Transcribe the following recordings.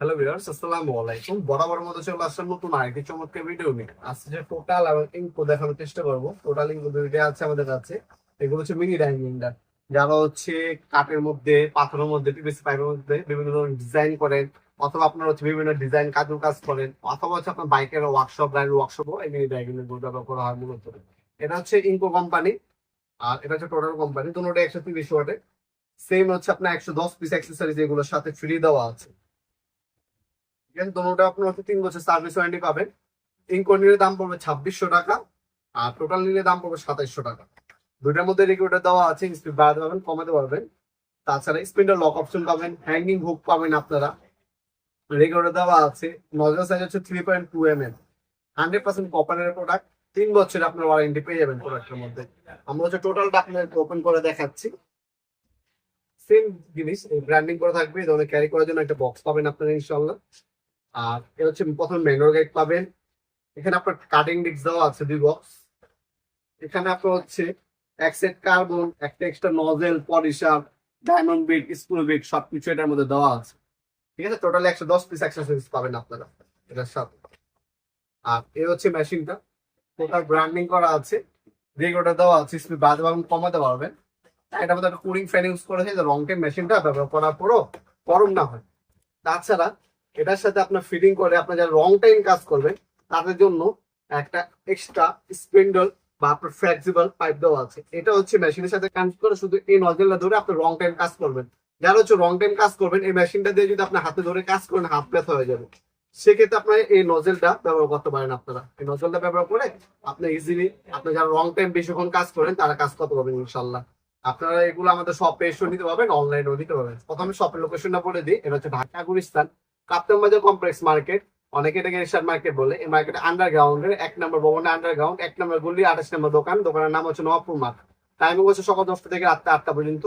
Hello viewers আসসালামু আলাইকুম। বরাবর মতো চলে আসছে নতুন আরেকটি চমৎকার ভিডিও নিয়ে। আজকে যে টোটাল এবং ইনকো দেখানোর চেষ্টা করব টোটাল ইনকো দুইটা আছে আমাদের কাছে, এগুলো হচ্ছে মিনি ডাইনিংটা যারা হচ্ছে কাঠের মধ্যে, পাথরের মধ্যে পিভিসি পাইপের মধ্যে বিভিন্ন ধরনের ডিজাইন করেন, অথবা আপনার হচ্ছে বিভিন্ন ডিজাইন কাজের কাজ করেন, অথবা হচ্ছে আপনার বাইকের ওয়ার্কশপ গাড়ির ওয়ার্কশপও এই মিনি ডাইনিংগুলো ব্যবহার করা হয় মূলত। এটা হচ্ছে ইনকো কোম্পানি আর এটা হচ্ছে টোটাল কোম্পানি দুটোটা একশো তিরিশ ওয়াটে সেম হচ্ছে আপনার একশো দশ পিস অ্যাক্সেসরিজ এগুলোর সাথে ফ্রি দেওয়া আছে। এখানে দোনোটা আপনার হচ্ছে তিন বছর সার্ভিস ওয়ারেন্টি পাবেন। ইনকো নিলে দাম পড়বে ছাব্বিশশো টাকা, আর টোটাল নিলে দাম পড়বে সাতাইশশো টাকা। দুইটার মধ্যে রেগুলেটর দেওয়া আছে স্পিড বাড়াতে পারবেন, কমাতে পারবেন। তাছাড়া স্পিন্ডার লক অপশন পাবেন হ্যাঙ্গিং হুক পাবেন আপনারা। রেগুলেটর দেওয়া আছে নজর সাইজ হচ্ছে three point two M M hundred percent কপারের প্রোডাক্ট তিন বছর আপনার ওয়ারেন্টি পেয়ে যাবেন প্রোডাক্টের মধ্যে। আমরা হচ্ছে টোটালটা আপনাকে ওপেন করে দেখাচ্ছি। সেম জিনিস ব্র্যান্ডিং করে থাকবে, এই ধরনের ক্যারি করার জন্য একটা বক্স পাবেন আপনারা ইনশাল্লাহ আর এ হচ্ছে প্রথম ম্যানুয়াল গাইড পাবেন। এখানে আপনার কাটিং ডিস্ক দেওয়া আছে দুই বক্স এখানে আপনার হচ্ছে এক সেট কার্বন একটা extra nozzle polisher diamond bit school bit সবকিছু এটার মধ্যে দেওয়া আছে। ঠিক আছে? টোটাল একশো দশ পিস অ্যাক্সেসরিজ পাবেন আপনারা। এটার সাথে আর এ হচ্ছে মেশিনটা টোটাল ব্র্যান্ডিং করা আছে। রেগুলেটর দেওয়া আছে। স্পিড বাড়াতে পারবেন, কমাতে পারবেন। এটার মধ্যে একটা কুলিং ফ্যান ইউজ করেছে যে রং মেশিনটা ব্যবহার করার পরও গরম না হয়। তাছাড়া এটার সাথে আপনার ফিটিং করে, আপনার যারা রং টাইম কাজ করবেন তাদের জন্য একটা এক্সট্রা স্পেন্ডল বা আপনার ফ্লেক্সিবল পাইপ দেওয়া আছে। এটা হচ্ছে মেশিনের সাথে কানেক্ট করে শুধু এই নজলটা ধরে আপনি রং টাইম কাজ করবেন। যারা হচ্ছে রং টাইম কাজ করবেন, এই মেশিনটা দিয়ে যদি আপনার হাতে ধরে কাজ করেন হাত ব্যথা হয়ে যাবে। সেক্ষেত্রে আপনার এই নজেলটা ব্যবহার করতে পারেন আপনারা। এই নজলটা ব্যবহার করে আপনি ইজিলি আপনি যারা রং টাইম বেশিক্ষণ কাজ করেন, তারা কাজ করতে পারবেন ইনশাল্লাহ আপনারা এগুলো আমাদের শপে এসে নিতে পারবেন অনলাইনেও নিতে পারবেন। প্রথমে শপের লোকেশনটা বলে দিই, এটা হচ্ছে ঢাকা গুলিস্তান কাপ্তান বাজার কমপ্লেক্স মার্কেট, অনেকে এটাকে এরশাদ মার্কেট বলে। এই মার্কেটে আন্ডারগ্রাউন্ডের এক নম্বর ভবনে আন্ডারগ্রাউন্ড এক নম্বর গলি আঠাশ নম্বর দোকান। দোকানের নাম হচ্ছে নবাবপুর মাঠ টাইমিং হচ্ছে সকাল দশটা থেকে রাত্রে আটটা পর্যন্ত,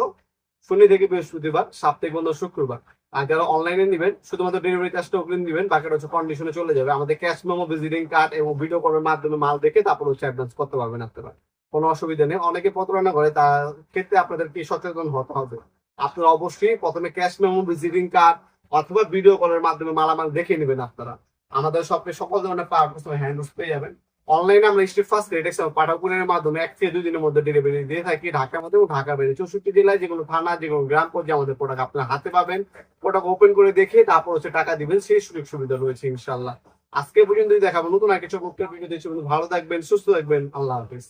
শনি থেকে বৃহস্পতিবার, সাপ্তাহিক বন্ধ শুক্রবার। আর যারা অনলাইনে নেবেন, শুধুমাত্র ডেলিভারি চার্জটা অগ্রিম দিবেন বাকিটা হচ্ছে কন্ডিশনে চলে যাবে। আমাদের ক্যাশ মেমো ভিজিটিং কার্ড এবং ভিডিও কলের মাধ্যমে মাল দেখে তারপর হচ্ছে অ্যাডভান্স করতে পারবেন আপনারা। কোনো অসুবিধা নেই। অনেকে প্রতারণা করে, তার ক্ষেত্রে আপনাদেরকে সচেতন হতে হবে? আপনারা অবশ্যই প্রথমে ক্যাশ মেমো ভিজিটিং কার্ড অথবা ভিডিও কলের মাধ্যমে মালামাল দেখে নেবেন আপনারা। আমাদের শপে সকল ধরনের পার্টস হ্যান্ড পেয়ে যাবেন। অনলাইনে আমরা স্ট্রিট ফার্স্ট রেটেক্স পাঠাকুরের মাধ্যমে এক থেকে দুই দিনের মধ্যে ডেলিভারি দিয়ে থাকি। ঢাকার মধ্যে এবং ঢাকা বেড়ে চৌষট্টি জেলায় যেগুলো থানা যেগুলো গ্রাম পর্যায়ে আমাদের প্রোডাক্ট আপনার হাতে পাবেন। প্রোডাক্ট ওপেন করে দেখে তারপর হচ্ছে টাকা দিবেন, সেই সুযোগ সুবিধা রয়েছে ইনশাল্লাহ আজকে পর্যন্ত দেখাবো। নতুন আর কিছু ভিডিও দেখছি ভালো থাকবেন, সুস্থ থাকবেন। আল্লাহ হাফিজ।